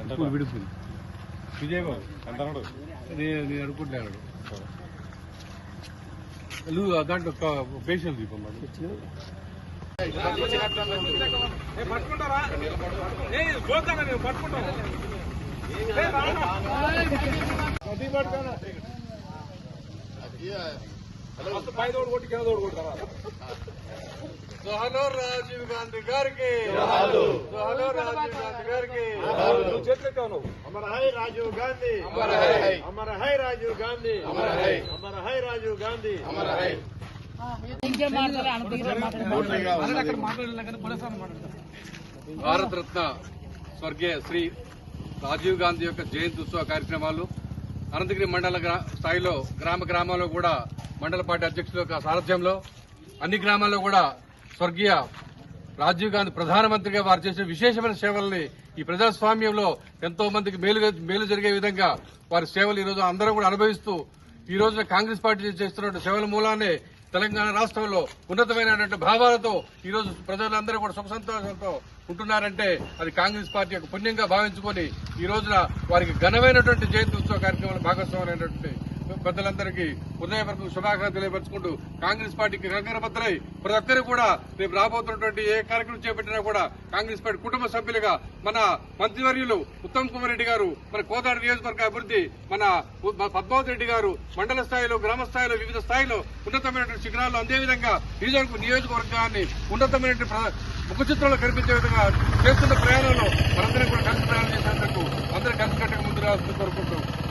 ఎంత విడుపులు విజయ్ బాబు ఎంత అన్నాడు? నేను అనుకుంటున్నాను నువ్వు దాంట్లో పేషెంట్ దీపం హలో రాజీవ్ గాంధీ గారికి. హలో రాజీవ్ గాంధీ గారికి. అమర హై రాజీవ్ గాంధీ. అమర హై. అమర హై రాజీవ్ గాంధీ. అమర హై. అమర హై రాజీవ్ గాంధీ. అమర హై. భారతరత్న స్వర్గీయ శ్రీ రాజీవ్ గాంధీ యొక్క జయంతి ఉత్సవ కార్యక్రమాలు అనంతగిరి మండల స్థాయిలో గ్రామ గ్రామాల్లో కూడా మండల పార్టీ అధ్యక్షుల యొక్క సారథ్యంలో అన్ని గ్రామాల్లో కూడా స్వర్గీయ రాజీవ్ గాంధీ ప్రధానమంత్రిగా వారు చేసిన విశేషమైన సేవల్ని ఈ ప్రజాస్వామ్యంలో ఎంతో మందికి మేలు మేలు జరిగే విధంగా వారి సేవలు ఈ రోజు అందరూ కూడా అనుభవిస్తూ ఈ రోజున కాంగ్రెస్ పార్టీ చేస్తున్న సేవల మూలానే తెలంగాణ రాష్ట్రంలో ఉన్నతమైనటువంటి భావాలతో ఈ రోజు ప్రజలందరూ కూడా సుఖ సంతోషంతో ఉంటున్నారంటే అది కాంగ్రెస్ పార్టీ యొక్క పుణ్యంగా భావించుకొని ఈ రోజున వారికి ఘనమైనటువంటి జయంతి ఉత్సవ కార్యక్రమాలు భాగస్వామైనటువంటి పెద్దలందరికీ హృదయపూర్వక శుభాకాంక్షలు తెలియపరచుకుంటూ కాంగ్రెస్ పార్టీకి కంకరబద్దలై ప్రతి ఒక్కరు కూడా రేపు రాబోతున్నటువంటి ఏ కార్యక్రమం చేపట్టినా కూడా కాంగ్రెస్ పార్టీ కుటుంబ సభ్యులుగా మన మంత్రివర్యులు ఉత్తమ్ కుమార్ రెడ్డి గారు మన కోదాడ నియోజకవర్గ అభివృద్ధి మన పద్మావతి రెడ్డి గారు మండల స్థాయిలో గ్రామ స్థాయిలో వివిధ స్థాయిలో ఉన్నతమైనటువంటి శిఖరాల్లో అదేవిధంగా విధంగా నియోజకవర్గాన్ని ఉన్నతమైనటువంటి ప్ర- ముఖ చిత్రంలో కనిపించే విధంగా చేస్తున్న ప్రయాణంలో మనందరం కూడా కలిసి ప్రయాణం చేసేందుకు అందరూ కలిసి కట్టక ముందు రావాలని కోరుకుంటూ